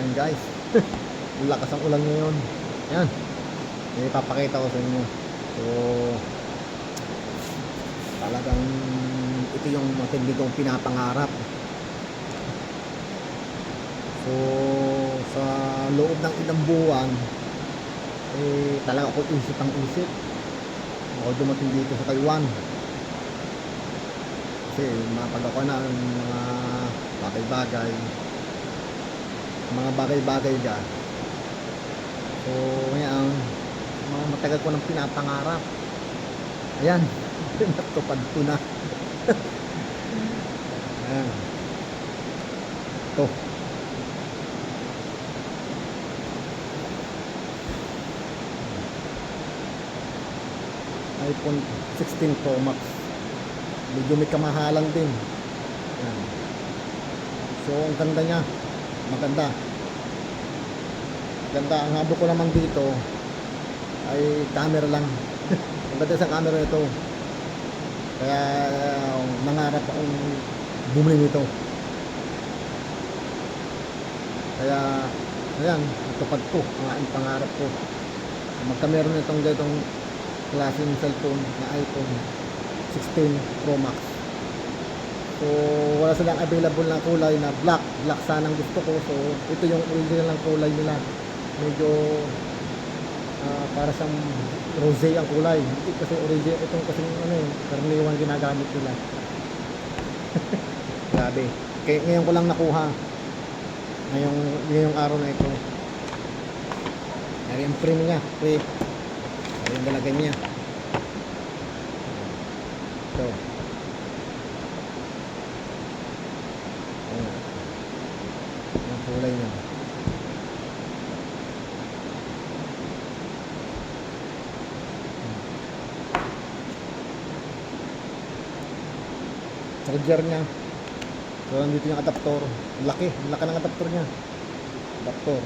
Ayan guys. Lakas ang ulan ngayon. Ayan. Ipapakita ko sa inyo. So, talagang ito yung matindi kong pinapangarap. So, sa loob ng ilang buwan, eh, talaga ako isip ang isip. Ako dumating dito sa Taiwan. Kasi mapag ako na ng mga bagay-bagay, mga bagay-bagay ka. So, ngayon, mga matagal ko nang pinapangarap. Ayan, natupad ko na. Ayan. Ito. iPhone 16 Pro Max. Medyo may kamahalan din. Ayan. So, ang ganda niya. Maganda. Ganda. Ang habol ko naman dito ay camera lang. ang ganda sa camera nito. Kaya uh, nangarap akong bumili nito. Kaya, ayan, natupad ko ang pangarap ko. Magka meron itong ganitong klaseng cellphone na iPhone 16 Pro Max. So, wala silang available na kulay na black. Black sana ang gusto ko. So, ito yung original ng kulay nila. Medyo ah, para siyang rosé ang kulay. Hindi kasi original. Itong kasi ano eh, karaniwan ginagamit nila. Grabe. Kaya ngayon ko lang nakuha. Ngayong, ngayong araw na ito. Ay, yung frame niya. Ay, yung balagay niya. Ito. Ayan. Yung kulay niya. Charger niya. So, nandito yung adaptor. Laki. Laki ng adaptor niya. Adaptor.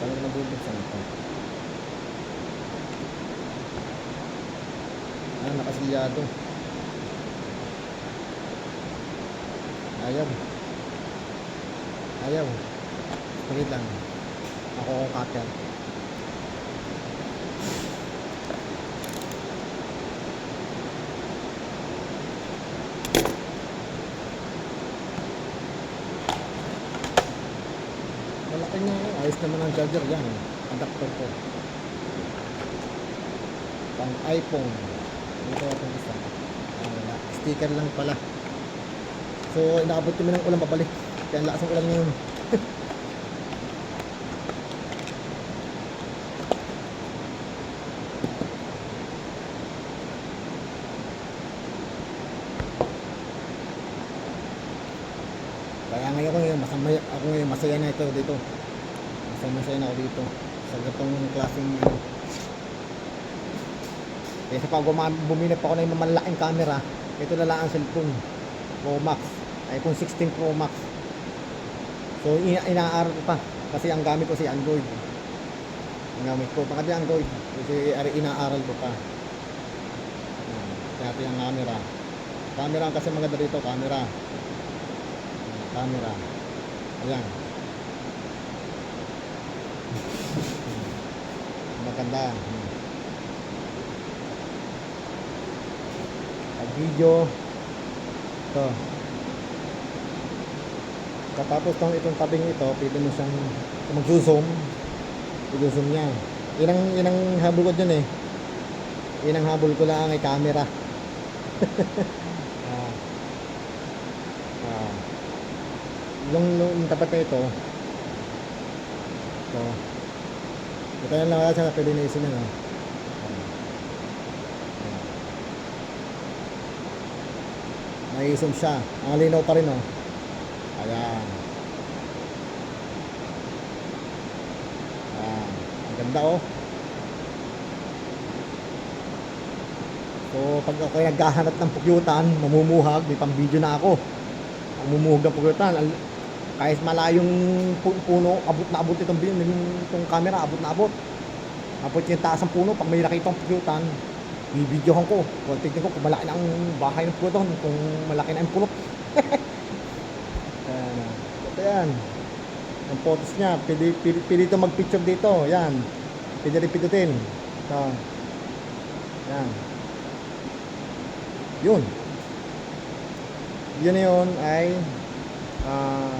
Talagang nabubuksan ito. Ah, nakasilyado. Ayaw. Ayaw. Wait lang. Ako ang cutter. Malaki niya. eh. Ayos naman ang charger yan. eh. Adapter ko. Pang iPhone. Ito itong isa. Ah, wala. Sticker lang pala. So, inaabot kami ng ulan pabalik. Kaya ang lakas ng ulan ngayon. Kaya ngayon ko ngayon, masaya, ako ngayon, masaya na ito dito. Masaya, masaya na ako dito. Sa gatong klaseng ano. Kaya sa pag bumili pa ako ng mamalaking camera, ito na lang ang cellphone. Pro Max. iPhone 16 Pro Max. So, ina inaaral ko pa. Kasi ang gamit ko si Android. Ang gamit ko, pagkat Android. Kasi inaaral ko pa. Kaya yung camera. Camera kasi maganda dito, camera. Camera. Ayan. Maganda. Pag video. Ito. Katapos tong itong tabing ito, pwede mo siyang mag-zoom. I-zoom niya. Yan ang, yan ang habol ko dyan eh. Ang habol ko lang ay camera. ah. Ah. Yung, yung tapat na ito, ito, ito yan lang wala siya, pwede na isin na. May zoom siya. Ang linaw pa rin oh. Ayan. Ayan. Ang ganda oh. So, pag ako naghahanap ng pukyutan, mamumuhag, may pang-video na ako. Ang mumuhag ng pukyutan, kahit malayong pu- puno, abot na abot itong, itong camera, abot na abot. Abot yung taas ng puno, pag may nakita ang pukyutan, bibidyohan ko. Kung tignan ko kung malaki na ang bahay ng pukyutan, kung malaki na ang pulot. Ayan. Ito yan. Ang photos niya. Pili, pili, pili ito mag-picture dito. Yan. Pwede rin pindutin. Ito. Yan. Yun. Yun yun ay ah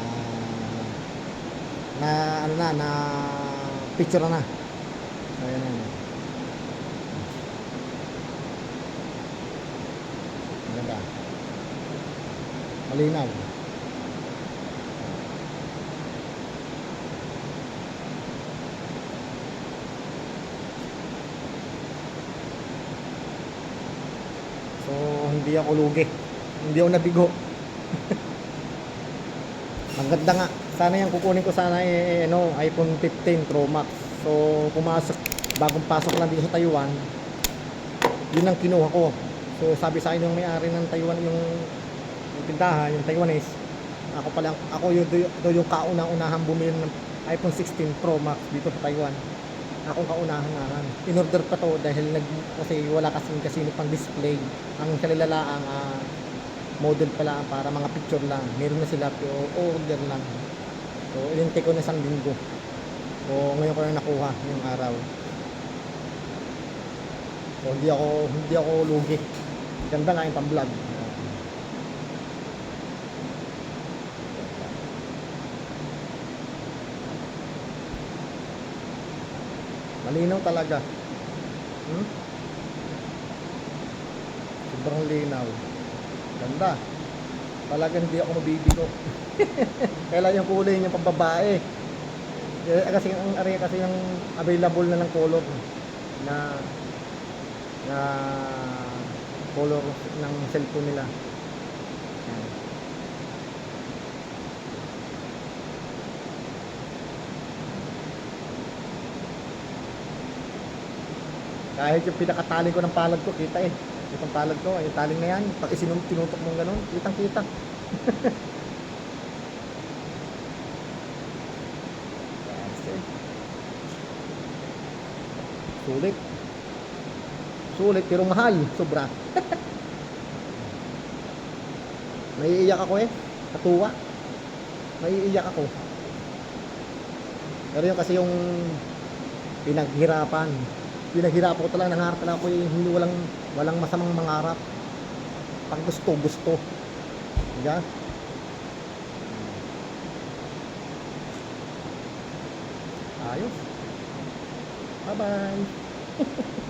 ah, na ano na na picture na. So, yan na Maganda. Malinaw. So, hindi ako lugi. Hindi ako nabigo. Ang ganda nga. Sana yung kukunin ko sana eh, ano, iPhone 15 Pro Max. So, pumasok, bagong pasok lang dito sa Taiwan, yun ang kinuha ko. So, sabi sa akin yung may-ari ng Taiwan, yung, yung tindahan, yung Taiwanese, ako pala, ako yung, yung, yung kauna-unahan bumili ng iPhone 16 Pro Max dito sa Taiwan. Ako kaunahan-unahan. In-order pa to dahil nag, kasi wala kasi kasi pang display. Ang kalilala ang ah, model pala para mga picture lang. Meron na sila pero order lang. So, inintay ko na isang linggo. So, ngayon ko na nakuha yung araw. So, hindi ako, hindi ako lugi. Ganda nga yung pang-vlog. Malinaw talaga. Hmm? Sobrang linaw. Ganda. Talagang hindi ako mabibigo. Kailan yung kulay niya pambabae. Eh, kasi ang area kasi yung available na ng color na na color ng cellphone nila. Yan. Kahit yung pinakataling ko ng palad ko, kita eh. Itong palad ko, yung taling na yan, pag isinum tinutok mong ganun, kitang kita. Sulit. Sulit pero mahal, sobra. Naiiyak ako eh. Katuwa. Naiiyak ako. Pero yung kasi yung pinaghirapan. Pinaghirapan ko talaga, nangarap talaga ako eh, hindi walang walang masamang mangarap. Pag gusto, gusto. Diba? Ayos. Bye-bye.